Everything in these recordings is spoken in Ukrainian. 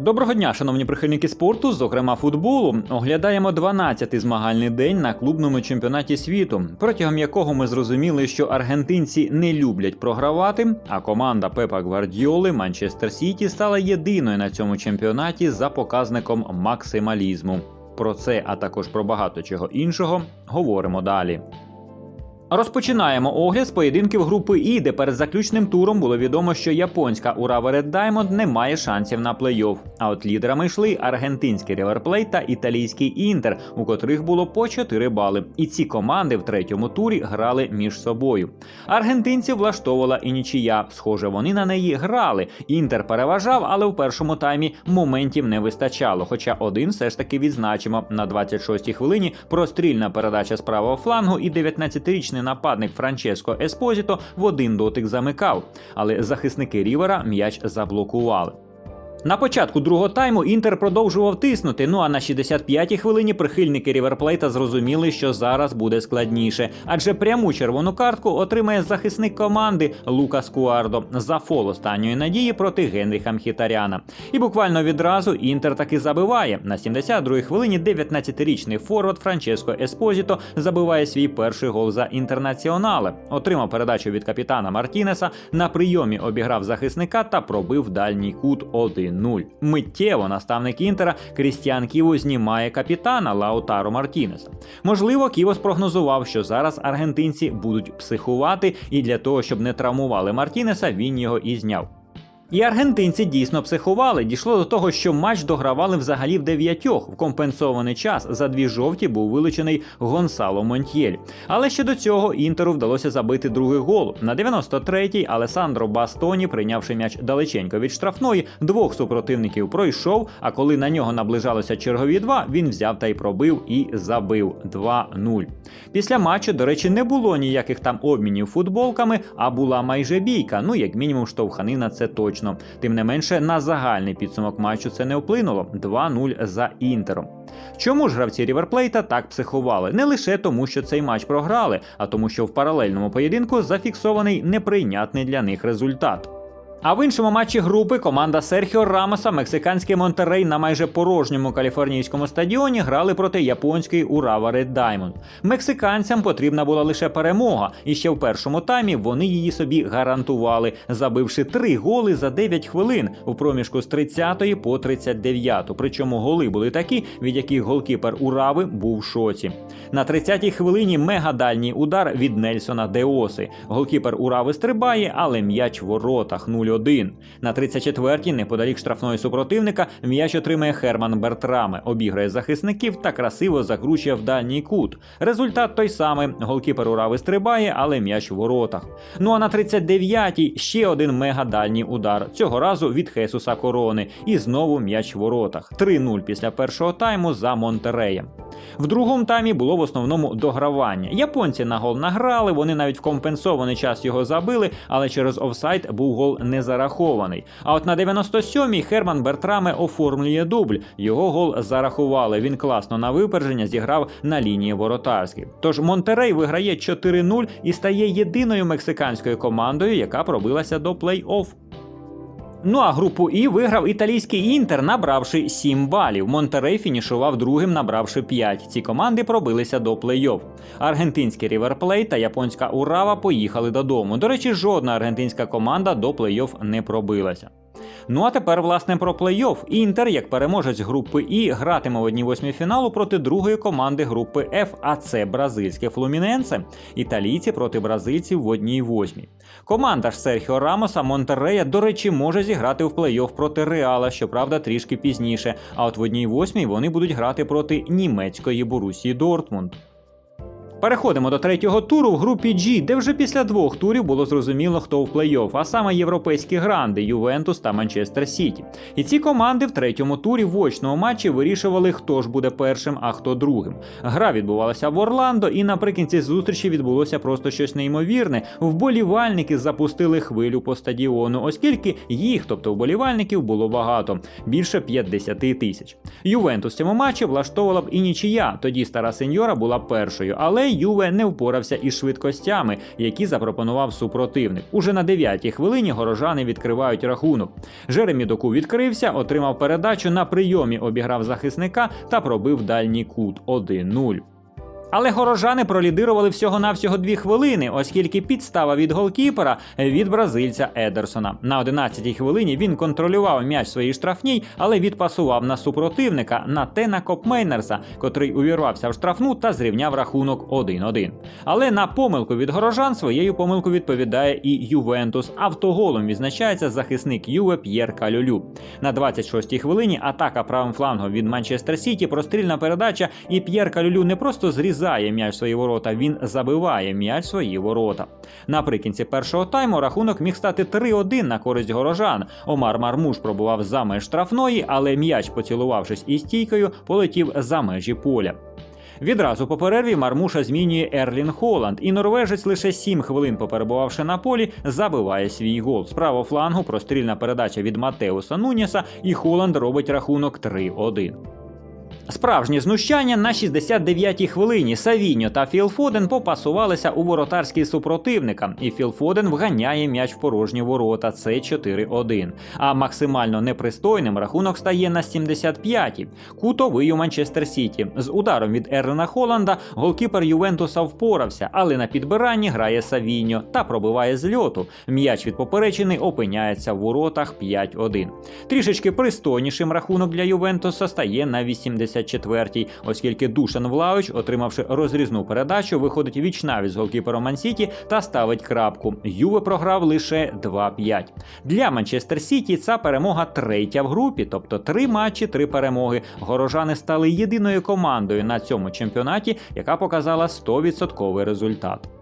Доброго дня, шановні прихильники спорту, зокрема футболу. Оглядаємо 12-й змагальний день на клубному чемпіонаті світу, протягом якого ми зрозуміли, що аргентинці не люблять програвати. А команда Пепа Гвардіоли Манчестер Сіті стала єдиною на цьому чемпіонаті за показником максималізму. Про це, а також про багато чого іншого, говоримо далі. Розпочинаємо огляд з поєдинків групи І, де перед заключним туром було відомо, що японська Урава Red Diamond не має шансів на плей-офф. А от лідерами йшли аргентинський River та італійський Інтер, у котрих було по 4 бали. І ці команди в третьому турі грали між собою. Аргентинців влаштовувала і нічия. Схоже, вони на неї грали. Інтер переважав, але в першому таймі моментів не вистачало. Хоча один все ж таки відзначимо на 26-й хвилині прострільна передача з правого флангу і 19-річний нападник Франческо Еспозіто в один дотик замикав, але захисники Рівера м'яч заблокували. На початку другого тайму Інтер продовжував тиснути. Ну а на 65-й хвилині прихильники Ріверплейта зрозуміли, що зараз буде складніше, адже пряму червону картку отримає захисник команди Лукас Куардо за фол останньої надії проти Генріха Мхітаряна. І буквально відразу Інтер таки забиває. На 72-й хвилині 19-річний форвард Франческо Еспозіто забиває свій перший гол за інтернаціонале. Отримав передачу від капітана Мартінеса. На прийомі обіграв захисника та пробив дальній кут 1. 1-0. Миттєво наставник Інтера Крістіан Ківо знімає капітана Лаутаро Мартінеса. Можливо, Ківо спрогнозував, що зараз аргентинці будуть психувати, і для того, щоб не травмували Мартінеса, він його і зняв. І аргентинці дійсно психували. Дійшло до того, що матч догравали взагалі в дев'ятьох. В компенсований час за дві жовті був вилучений Гонсало Монтьєль. Але ще до цього інтеру вдалося забити другий гол. На 93-й Алесандро Бастоні, прийнявши м'яч далеченько від штрафної, двох супротивників пройшов. А коли на нього наближалося чергові два, він взяв та й пробив і забив 2-0. Після матчу, до речі, не було ніяких там обмінів футболками, а була майже бійка. Ну як мінімум, штовханина це точно точно. Тим не менше, на загальний підсумок матчу це не вплинуло 2-0 за інтером. Чому ж гравці Ріверплейта так психували? Не лише тому, що цей матч програли, а тому, що в паралельному поєдинку зафіксований неприйнятний для них результат. А в іншому матчі групи команда Серхіо Рамоса, мексиканський Монтерей на майже порожньому каліфорнійському стадіоні грали проти японської Урава Red Diamond. Мексиканцям потрібна була лише перемога, і ще в першому таймі вони її собі гарантували, забивши три голи за 9 хвилин у проміжку з 30 по 39. Причому голи були такі, від яких голкіпер Урави був в шоці. На 30-й хвилині мегадальній удар від Нельсона Деоси. Голкіпер Урави стрибає, але м'яч в воротах 0-1. На 34-й, неподалік штрафної супротивника, м'яч отримає Херман Бертраме, обіграє захисників та красиво закручує в дальній кут. Результат той самий: голкіпер Урави стрибає, але м'яч в воротах. Ну а на 39-й ще один мегадальній удар. Цього разу від Хесуса Корони. І знову м'яч в воротах. 3-0 після першого тайму за Монтереєм. В другому таймі було в основному догравання. Японці на гол награли, вони навіть в компенсований час його забили, але через офсайд був гол не зарахований. А от на 97-й Херман Бертраме оформлює дубль. Його гол зарахували. Він класно на випередження зіграв на лінії воротарській. Тож Монтерей виграє 4-0 і стає єдиною мексиканською командою, яка пробилася до плей-офф. Ну а групу І виграв італійський інтер, набравши 7 балів. Монтерей фінішував другим, набравши 5. Ці команди пробилися до плей-офф. Аргентинський Ріверплей та японська Урава поїхали додому. До речі, жодна аргентинська команда до плей-офф не пробилася. Ну а тепер, власне, про плей-офф. Інтер, як переможець групи І, гратиме в одній восьмій фіналу проти другої команди групи Ф, а це бразильське Флуміненсе. Італійці проти бразильців в одній восьмій. Команда ж Серхіо Рамоса Монтерея, до речі, може зіграти в плей-офф проти Реала, щоправда, трішки пізніше. А от в одній восьмій вони будуть грати проти німецької Борусії Дортмунд. Переходимо до третього туру в групі G, де вже після двох турів було зрозуміло, хто в плей-офф, а саме європейські гранди Ювентус та Манчестер Сіті. І ці команди в третьому турі в очному матчі вирішували, хто ж буде першим, а хто другим. Гра відбувалася в Орландо, і наприкінці зустрічі відбулося просто щось неймовірне. Вболівальники запустили хвилю по стадіону, оскільки їх, тобто вболівальників, було багато більше 50 тисяч. Ювентус в цьому матчі влаштовувала б і нічия. Тоді стара сеньора була першою, але Юве не впорався із швидкостями, які запропонував супротивник. Уже на 9-й хвилині горожани відкривають рахунок. Жеремі Доку відкрився, отримав передачу на прийомі, обіграв захисника та пробив дальній кут 1-0. Але горожани пролідирували всього-навсього дві хвилини, оскільки підстава від голкіпера від бразильця Едерсона. На 11-й хвилині він контролював м'яч своїй штрафній, але відпасував на супротивника на Тена Копмейнерса, котрий увірвався в штрафну та зрівняв рахунок 1-1. Але на помилку від горожан своєю помилкою відповідає і Ювентус. Автоголом відзначається захисник Юве П'єр Калюлю. На 26-й хвилині атака правим флангом від Манчестер Сіті, прострільна передача, і П'єр Калюлю не просто зрізає м'яч в свої ворота, він забиває м'яч в свої ворота. Наприкінці першого тайму рахунок міг стати 3-1 на користь горожан. Омар Мармуш пробував за меж штрафної, але м'яч, поцілувавшись із стійкою, полетів за межі поля. Відразу по перерві Мармуша змінює Ерлін Холланд, і норвежець лише 7 хвилин поперебувавши на полі, забиває свій гол. З правого флангу прострільна передача від Матеуса Нуніса, і Холланд робить рахунок 3-1. Справжнє знущання на 69-й хвилині. Савіньо та Філ Фоден попасувалися у воротарський супротивника, і Філ Фоден вганяє м'яч в порожні ворота. Це 4-1. А максимально непристойним рахунок стає на 75-й. Кутовий у Манчестер Сіті. З ударом від Ерлена Холланда голкіпер Ювентуса впорався, але на підбиранні грає Савіньо та пробиває з льоту. М'яч від поперечини опиняється в воротах 5-1. Трішечки пристойнішим рахунок для Ювентуса стає на 80 74-й, оскільки Душан Влауч, отримавши розрізну передачу, виходить вічнавість з голкіпером Мансіті та ставить крапку. Юве програв лише 2-5. Для Манчестер Сіті ця перемога третя в групі, тобто три матчі, три перемоги. Горожани стали єдиною командою на цьому чемпіонаті, яка показала 100% результат.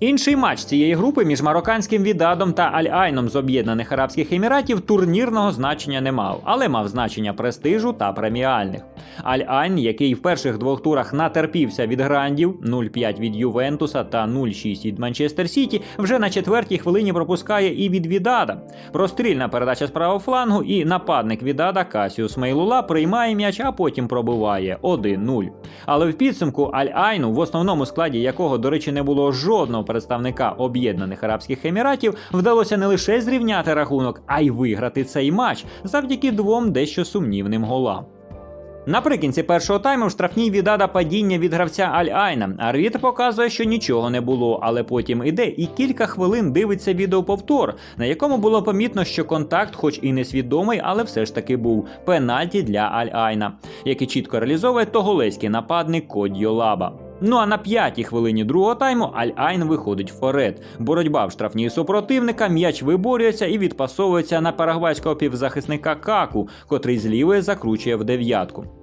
Інший матч цієї групи між марокканським Відадом та Аль-Айном з Об'єднаних Арабських Еміратів турнірного значення не мав, але мав значення престижу та преміальних. Аль-Айн, який в перших двох турах натерпівся від грандів 0-5 від Ювентуса та 0-6 від Манчестер Сіті, вже на четвертій хвилині пропускає і від Відада. Прострільна передача з правого флангу, і нападник Відада Касіус Мейлула приймає м'яч, а потім пробиває 1-0. Але в підсумку Аль-Айну, в основному складі якого, до речі, не було жодного представника Об'єднаних Арабських Еміратів, вдалося не лише зрівняти рахунок, а й виграти цей матч завдяки двом дещо сумнівним голам. Наприкінці першого тайму в штрафній віддада падіння від гравця Аль-Айна. Арвіт показує, що нічого не було, але потім іде і кілька хвилин дивиться відеоповтор, на якому було помітно, що контакт, хоч і несвідомий, але все ж таки був пенальті для Аль-Айна, який чітко реалізовує тоголеський нападник Кодьо Лаба. Ну а на п'ятій хвилині другого тайму Аль-Айн виходить вперед. Боротьба в штрафній супротивника, м'яч виборюється і відпасовується на парагвайського півзахисника Каку, котрий з лівої закручує в дев'ятку.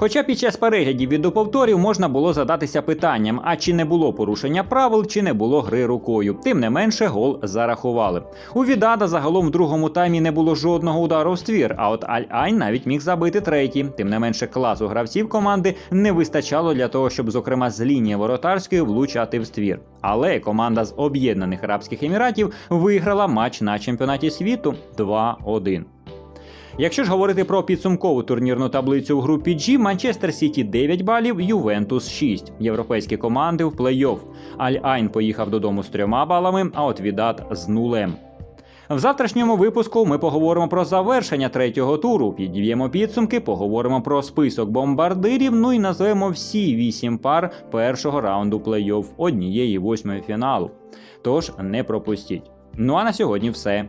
Хоча під час переглядів відеоповторів можна було задатися питанням, а чи не було порушення правил, чи не було гри рукою. Тим не менше, гол зарахували. У Відада загалом в другому таймі не було жодного удару в ствір, а от Аль-Айн навіть міг забити третій. Тим не менше, класу гравців команди не вистачало для того, щоб, зокрема, з лінії воротарської влучати в ствір. Але команда з Об'єднаних Арабських Еміратів виграла матч на чемпіонаті світу 2-1. Якщо ж говорити про підсумкову турнірну таблицю в групі G, Манчестер Сіті 9 балів, Ювентус 6. Європейські команди в плей-офф. Аль-Айн поїхав додому з трьома балами, а от Відат з нулем. В завтрашньому випуску ми поговоримо про завершення третього туру. Підіб'ємо підсумки, поговоримо про список бомбардирів. Ну і назвемо всі вісім пар першого раунду плей-офф однієї восьмої фіналу. Тож не пропустіть. Ну а на сьогодні все.